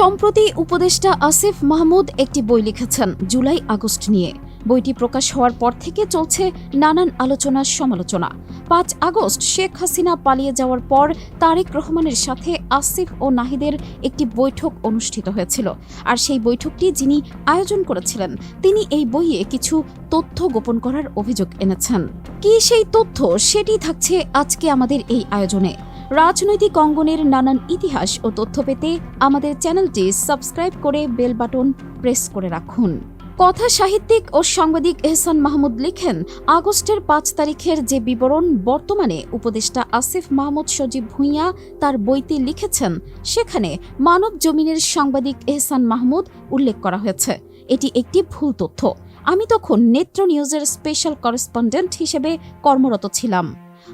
সম্প্রতি উপদেষ্টা আসিফ মাহমুদ একটি বই লিখেছেন জুলাই আগস্ট নিয়ে। বইটি প্রকাশ হওয়ার পর থেকে চলছে নানান আলোচনা সমালোচনা। পাঁচ আগস্ট শেখ হাসিনা পালিয়ে যাওয়ার পর তারেক রহমানের সাথে আসিফ ও নাহিদের একটি বৈঠক অনুষ্ঠিত হয়েছিল। আর সেই বৈঠকটি যিনি আয়োজন করেছিলেন, তিনি এই বইয়ে কিছু তথ্য গোপন করার অভিযোগ এনেছেন। কি সেই তথ্য? সেটি থাকছে আজকে আমাদের এই আয়োজনে। রাজনৈতিক অঙ্গনের নানান ইতিহাস ও তথ্য পেতে আমাদের চ্যানেলটি সাবস্ক্রাইব করে বেল বাটন প্রেস করে রাখুন। কথা সাহিত্যিক ও সাংবাদিক এহসান মাহমুদ লিখেন, আগস্টের পাঁচ তারিখের যে বিবরণ বর্তমানে উপদেষ্টা আসিফ মাহমুদ সজীব ভূঁইয়া তার বইতে লিখেছেন, সেখানে মানব জমিনের সাংবাদিক এহসান মাহমুদ উল্লেখ করা হয়েছে। এটি একটি ভুল তথ্য। আমি তখন নেত্র নিউজের স্পেশাল করেসপন্ডেন্ট হিসেবে কর্মরত ছিলাম।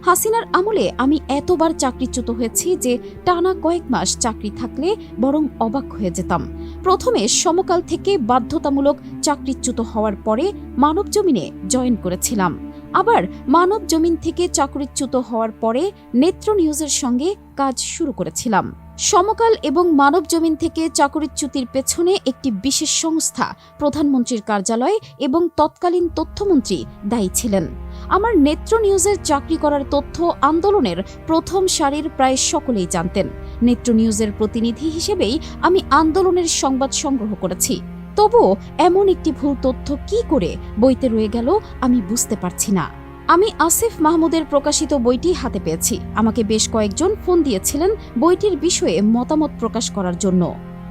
হাসিনার আমলে আমি এতবার চাকরিচ্যুত হয়েছি যে টানা কয়েক মাস চাকরি থাকলে বরং অবাক হয়ে যেতাম। প্রথমে সমকাল থেকে বাধ্যতামূলক চাকরিচ্যুত হওয়ার পরে মানব জমিনে জয়েন করেছিলাম। আবার মানব জমিন থেকে চাকরিচ্যুত হওয়ার পরে নেত্র নিউজের সঙ্গে কাজ শুরু করেছিলাম। সমকাল এবং মানব জমিন থেকে চাকরিচ্যুতির পেছনে একটি বিশেষ সংস্থা, প্রধানমন্ত্রীর কার্যালয় এবং তৎকালীন তথ্যমন্ত্রী দায়ী ছিলেন। আমার নেত্র নিউজের চাকরি করার তথ্য আন্দোলনের প্রথম সারির প্রায় সকলেই জানতেন। নেত্র নিউজের প্রতিনিধি হিসেবেই আমি আন্দোলনের সংবাদ সংগ্রহ করেছি। তবুও এমন একটি ভুল তথ্য কি করে বইতে রয়ে গেল আমি বুঝতে পারছি না। আমি আসিফ মাহমুদের প্রকাশিত বইটি হাতে পেয়েছি। আমাকে বেশ কয়েকজন ফোন দিয়েছিলেন বইটির বিষয়ে মতামত প্রকাশ করার জন্য।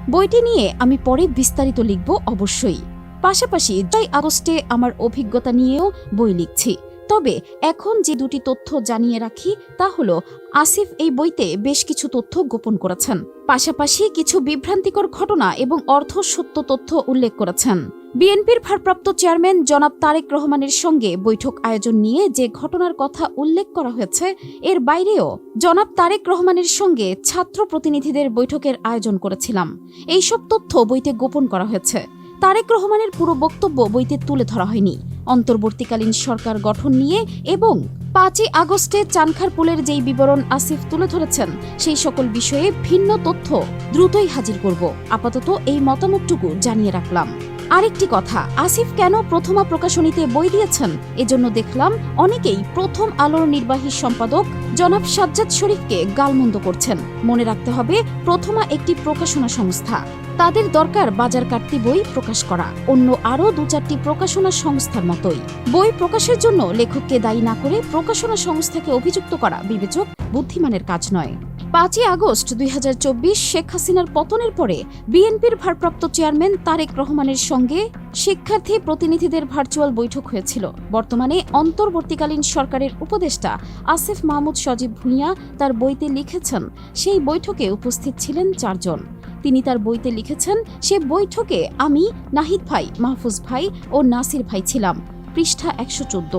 বইটি নিয়ে আমি পরে বিস্তারিত লিখব অবশ্যই। পাশাপাশি জয় আগস্টে আমার অভিজ্ঞতা নিয়েও বই লিখছি। তবে এখন যে দুটি তথ্য জানিয়ে রাখি তা হল, আসিফ এই বইতে বেশ কিছু তথ্য গোপন করেছেন। পাশাপাশি কিছু বিভ্রান্তিকর ঘটনা এবং অর্ধ সত্য তথ্য উল্লেখ করেছেন। বিএনপির ভারপ্রাপ্ত চেয়ারম্যান জনাব তারেক রহমানের সঙ্গে বৈঠক আয়োজন নিয়ে যে ঘটনার কথা উল্লেখ করা হয়েছে, এর বাইরেও জনাব তারেক রহমানের সঙ্গে ছাত্র প্রতিনিধিদের বৈঠকের আয়োজন করেছিলাম। এইসব তথ্য বইতে গোপন করা হয়েছে। তারেক রহমানের পুরো বক্তব্য বইতে তুলে ধরা হয়নি। অন্তর্বর্তীকালীন সরকার গঠন নিয়ে এবং পাঁচই আগস্টে চানখারপুলের যেই বিবরণ আসিফ তুলে ধরেছেন, সেই সকল বিষয়ে ভিন্ন তথ্য দ্রুতই হাজির করব। আপাতত এই মতামতটুকু জানিয়ে রাখলাম। আরেকটি কথা, আসিফ কেন প্রথমা প্রকাশনীতে বই দিয়েছেন? এজন্য দেখলাম অনেকেই প্রথম আলোর নির্বাহী সম্পাদক জনাব সাজ্জাদ শরীফকে গালমন্দ করছেন। মনে রাখতে হবে, প্রথমা একটি প্রকাশনা সংস্থা। তাদের দরকার বাজার কাটতি বই প্রকাশ করা। অন্য আরও দু চারটি প্রকাশনা সংস্থার মতোই। বই প্রকাশের জন্য লেখককে দায়ী না করে প্রকাশনা সংস্থাকে অভিযুক্ত করা বিবেচক বুদ্ধিমানের কাজ নয়। পাঁচই আগস্ট দুই হাজার চব্বিশ শেখ হাসিনার পতনের পরে বিএনপির ভারপ্রাপ্ত চেয়ারম্যান তারেক রহমানের সঙ্গে শিক্ষার্থী প্রতিনিধিদের ভার্চুয়াল বৈঠক হয়েছিল। বর্তমানে অন্তর্বর্তীকালীন সরকারের উপদেষ্টা আসিফ মাহমুদ সজীব ভুঁইয়া তার বইতে লিখেছেন, সেই বৈঠকে উপস্থিত ছিলেন চারজন। তিনি তার বইতে লিখেছেন, সে বৈঠকে আমি নাহিদ ভাই, মাহফুজ ভাই ও নাসির ভাই ছিলাম। পৃষ্ঠা একশো চোদ্দ।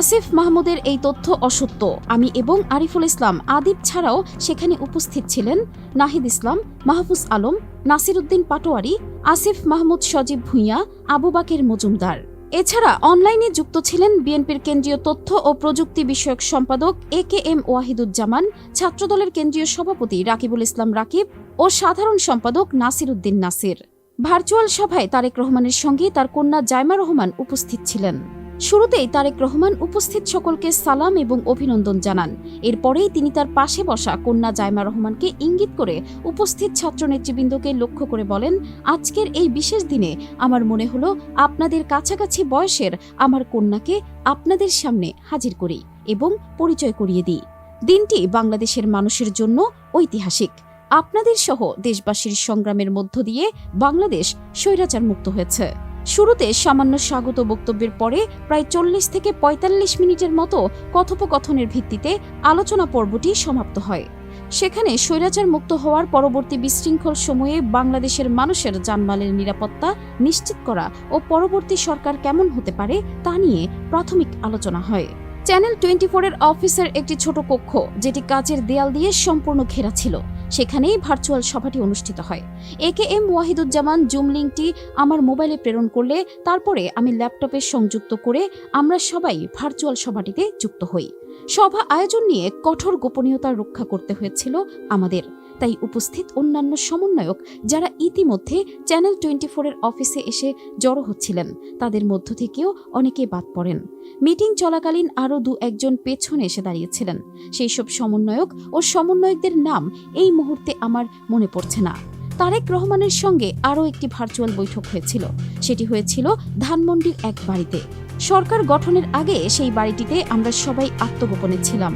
আসিফ মাহমুদের এই তথ্য অসত্য। আমি এবং আরিফুল ইসলাম, আদিব ছাড়াও সেখানে উপস্থিত ছিলেন নাহিদ ইসলাম, মাহফুজ আলম নাসির উদ্দিন পাটোয়ারি, আসিফ মাহমুদ সজীব ভুঁইয়া, আবু বাকের মজুমদার। এছাড়া অনলাইনে যুক্ত ছিলেন বিএনপির কেন্দ্রীয় তথ্য ও প্রযুক্তি বিষয়ক সম্পাদক এ কে এম ওয়াহিদুজ্জামান, ছাত্রদলের কেন্দ্রীয় সভাপতি রাকিবুল ইসলাম রাকিব ও সাধারণ সম্পাদক নাসির উদ্দিন নাসির। ভার্চুয়াল সভায় তারেক রহমানের সঙ্গে তার কন্যা জায়মা রহমান উপস্থিত ছিলেন। শুরুতেই তারেক রহমান উপস্থিত সকলকে সালাম এবং অভিনন্দন জানান। এরপরেই তিনি তার পাশে বসা কন্যা জায়মা রহমানকে ইঙ্গিত করে উপস্থিত ছাত্র নেতৃবৃন্দকে লক্ষ্য করে বলেন, আজকের এই বিশেষ দিনে আমার মনে হলো আপনাদের কাছাকাছি বয়সের আমার কন্যাকে আপনাদের সামনে হাজির করি এবং পরিচয় করিয়ে দিই। দিনটি বাংলাদেশের মানুষের জন্য ঐতিহাসিক। আপনাদের সহ দেশবাসীর সংগ্রামের মধ্য দিয়ে বাংলাদেশ স্বৈরাচার মুক্ত হয়েছে। শুরুতে সামান্য স্বাগত বক্তব্যের পরে প্রায় চল্লিশ থেকে পঁয়তাল্লিশ মিনিটের মতো কথোপকথনের ভিত্তিতে আলোচনা পর্বটি সমাপ্ত হয়। সেখানে স্বৈরাচার মুক্ত হওয়ার পরবর্তী বিশৃঙ্খল সময়ে বাংলাদেশের মানুষের জানমালের নিরাপত্তা নিশ্চিত করা ও পরবর্তী সরকার কেমন হতে পারে তা নিয়ে প্রাথমিক আলোচনা হয়। চ্যানেল টোয়েন্টি ফোরের অফিসের একটি ছোট কক্ষ, যেটি কাচের দেয়াল দিয়ে সম্পূর্ণ ঘেরা ছিল। সেখানেই ভার্চুয়াল সভাটি অনুষ্ঠিত হয়। A K M Wahiduzzaman Zoom লিঙ্কটি আমার মোবাইলে প্রেরণ করলে তারপরে আমি ল্যাপটপে সংযুক্ত করে আমরা সবাই ভার্চুয়াল সভাটিতে যুক্ত হই। সভা আয়োজন নিয়ে কঠোর গোপনীয়তা রক্ষা করতে হয়েছিল আমাদের। তাই উপস্থিত অন্যান্য সমন্বয়ক যারা ইতিমধ্যে চ্যানেল টোয়েন্টি ফোরের অফিসে এসে জড়ো হচ্ছিলেন, তাদের মধ্য থেকেও অনেকে বাদ পড়েন। মিটিং চলাকালীন আরও দু একজন পেছনে এসে দাঁড়িয়েছিলেন। সেই সব সমন্বয়ক ও সমন্বয়কদের নাম এই মুহূর্তে আমার মনে পড়ছে না। তারেক রহমানের সঙ্গে আরও একটি ভার্চুয়াল বৈঠক হয়েছিল। সেটি হয়েছিল ধানমন্ডির এক বাড়িতে। সরকার গঠনের আগে সেই বাড়িটিতে আমরা সবাই আত্মগোপনে ছিলাম।